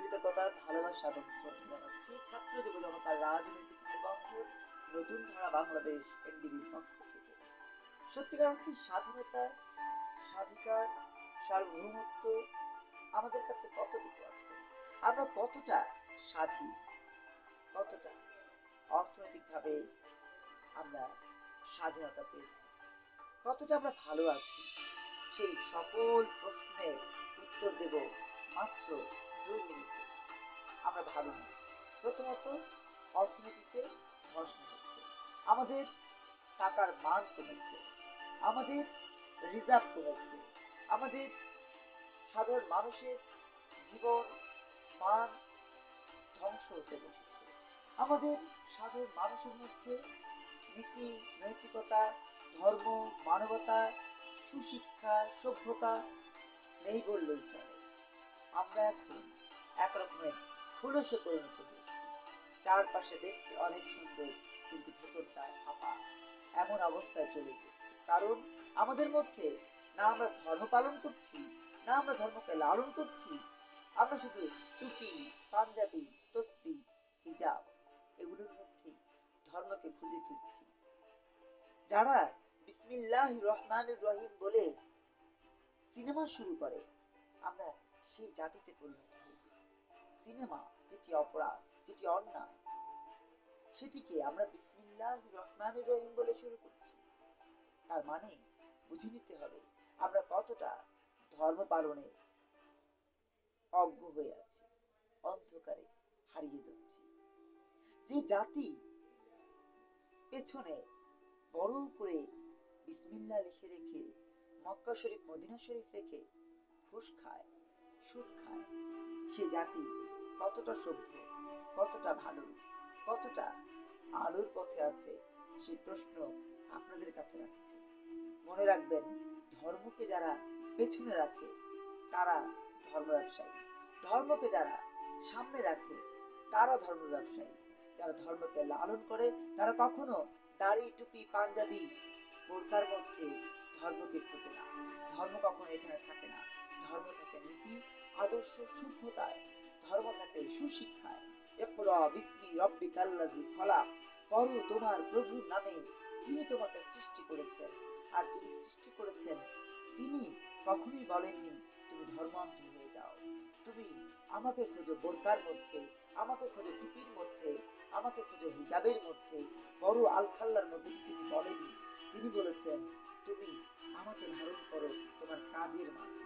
ভালোবাসা এবং শ্রদ্ধা জানাচ্ছি ছাত্র যুব জনতার রাজনৈতিক নিবন্ধন নতুন ধারা বাংলাদেশ এনডিবির পক্ষ থেকে। সত্যিকার অর্থে স্বাধীনতা, স্বাধিকার, সার্বভৌমত্ব আমাদের কাছে কতটুকু আছে? আমরা কতটা স্বাধীন, কতটা অর্থনৈতিকভাবে আমরা স্বাধীনতা পেয়েছি? কতটা আমরা ভালো আছি? সেই সকল প্রশ্নের উত্তর দেব মাত্র নেই প্রথমত অর্থনীতিতে ধর্ষণ হচ্ছে আমাদের টাকার মান কমেছে। আমাদের রিজার্ভ কমেছে। আমাদের সাধারণ মানুষের জীবন মান ধ্বংস হতে বসেছে। আমাদের সাধারণ মানুষের মধ্যে নীতি, নৈতিকতা, ধর্ম, মানবতা, সুশিক্ষা, সভ্যতা নেই বললেই চলে। আমরা এখন একরকমের খুলসে পরিণত হয়েছি চারপাশে দেখতে অনেক সুন্দর, কিন্তু ভেতরটা ফাঁপা। এমন অবস্থায় চলে গেছে কারণ আমাদের মধ্যে না আমরা ধর্ম পালন করছি, না আমরা ধর্মকে লালন করছি, আমরা শুধু টুপি, পাঞ্জাবি, তসবি, হিজাব, এগুলোর মধ্যে ধর্মকে খুঁজে ফিরছি। যারা বিসমিল্লাহ রহমান রহিম বলে সিনেমা শুরু করে, আমরা সেই জাতিতে পরিণত হয়েছি। সিনেমা, যেটি অপরাধ যেটি অন্যায়, সেটিকে আমরা বিসমিল্লাহ রহমান রহিম বলে শুরু করছি। তার মানে বুঝে নিতে হবে, আমরা কতটা ধর্ম পালনে অজ্ঞ হয়ে আছি, অন্ধকারে হারিয়ে যাচ্ছি। যে জাতি পেছনে বড় করে বিসমিল্লা লিখে রেখে, মক্কা শরীফ, মদিনা শরীফ রেখে ঘুষ খায় সুদ খায়। সে জাতি কতটা সভ্য, কতটা ভালো, কতটা আলোর পথে আছে সেই প্রশ্ন আপনাদের কাছে রাখছি। মনে রাখবেন, ধর্মকে যারা পেছনে রাখে, তারা ধর্ম ব্যবসায়ী। ধর্মকে যারা সামনে রাখে, তারা ধর্ম ব্যবসায়ী। যারা ধর্মকে লালন করে, তারা কখনো দাড়ি, টুপি, পাঞ্জাবি, বোরকার মধ্যে ধর্মকে খোঁজে না। ধর্ম কখনো এখানে থাকে না। ধর্ম থাকে আদর্শ সভ্যতায় ধর্ম থাকে সুশিক্ষায় বিসমি তোমার প্রভুর নামে যিনি তোমাকে সৃষ্টি করেছেন। আর যিনি সৃষ্টি করেছেন, তিনি কখনোই বলেননি, তুমি ধর্মান্ধ হয়ে যাও। তুমি আমাকে খোঁজো বোরকার মধ্যে, আমাকে খোঁজো টুপির মধ্যে, আমাকে খোঁজো হিজাবের মধ্যে। বড় আলখাল্লার মধ্যে তিনি বলেনি? তিনি বলেছেন, তুমি আমাকে ধারণ করো তোমার কাজের মাঝে।